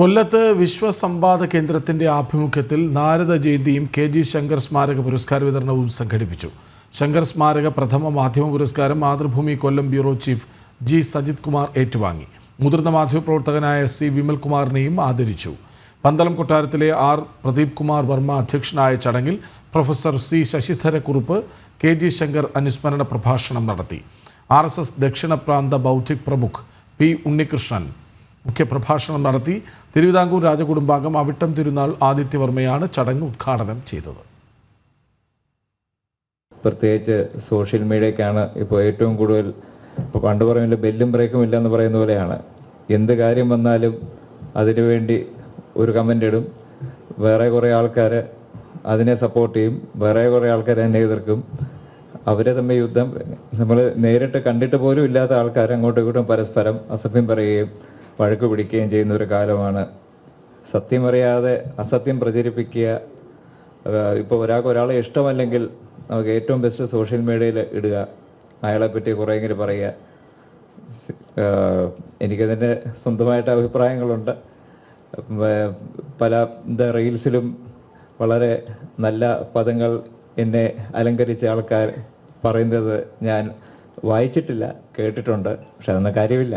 കൊല്ലത്ത് വിശ്വസംവാദ കേന്ദ്രത്തിന്റെ ആഭിമുഖ്യത്തിൽ നാരദ ജയന്തിയും കെ ജി ശങ്കർ സ്മാരക പുരസ്കാര വിതരണവും സംഘടിപ്പിച്ചു. ശങ്കർ സ്മാരക പ്രഥമ മാധ്യമ പുരസ്കാരം Mathrubhumi Kollam bureau chief G Sajith Kumar ഏറ്റുവാങ്ങി. മുതിർന്ന മാധ്യമപ്രവർത്തകനായ സി വിമൽകുമാറിനെയും ആദരിച്ചു. പന്തളം കൊട്ടാരത്തിലെ ആർ പ്രദീപ് കുമാർ വർമ്മ അധ്യക്ഷനായ ചടങ്ങിൽ professor C Sasidharakurup K G Shankar അനുസ്മരണ പ്രഭാഷണം നടത്തി. ആർ ദക്ഷിണ പ്രാന്ത ബൗദ്ധിക് പ്രമുഖ് പി ഉണ്ണികൃഷ്ണൻ മുഖ്യപ്രഭാഷണം നടത്തി തിരുവിതാംകൂർ രാജകുടുംബാംഗം അവിട്ടം തിരുനാൾ ആദിത്യവർമ്മയാണ് ചടങ്ങ് ഉദ്ഘാടനം ചെയ്തത്. പ്രത്യേകിച്ച് സോഷ്യൽ മീഡിയക്കാണ് ഇപ്പോൾ ഏറ്റവും കൂടുതൽ പണ്ട് പറയുന്നില്ല ബെല്ലും ബ്രേക്കും ഇല്ല എന്ന് പറയുന്ന പോലെയാണ്. എന്ത് കാര്യം വന്നാലും അതിനുവേണ്ടി ഒരു കമന്റ് ഇടും. വേറെ കുറേ ആൾക്കാർ അതിനെ സപ്പോർട്ട് ചെയ്യും. വേറെ കുറേ ആൾക്കാർ അതിനെ എതിർക്കും. അവരെ തമ്മിൽ യുദ്ധം നമ്മൾ നേരിട്ട് കണ്ടിട്ട് പോലും ഇല്ലാത്ത ആൾക്കാർ അങ്ങോട്ടും ഇങ്ങോട്ടും പരസ്പരം അസഭ്യം പറയുകയും വഴക്ക് പിടിക്കുകയും ചെയ്യുന്ന ഒരു കാലമാണ്. സത്യം അറിയാതെ അസത്യം പ്രചരിപ്പിക്കുക ഇപ്പോൾ ഒരാൾക്ക് ഒരാളെ ഇഷ്ടമല്ലെങ്കിൽ നമുക്ക് ഏറ്റവും ബെസ്റ്റ് സോഷ്യൽ മീഡിയയിൽ ഇടുക അയാളെ പറ്റി കുറേയെങ്കിലും പറയുക. എനിക്ക് എനിക്കതിന്റെ സ്വന്തമായിട്ട് അഭിപ്രായങ്ങളുണ്ട്. പല റീൽസിലും വളരെ നല്ല പദങ്ങൾ എന്നെ അലങ്കരിച്ച ആൾക്കാർ പറയുന്നത് ഞാൻ വായിച്ചിട്ടില്ല കേട്ടിട്ടുണ്ട് പക്ഷെ അതൊന്നും കാര്യമില്ല.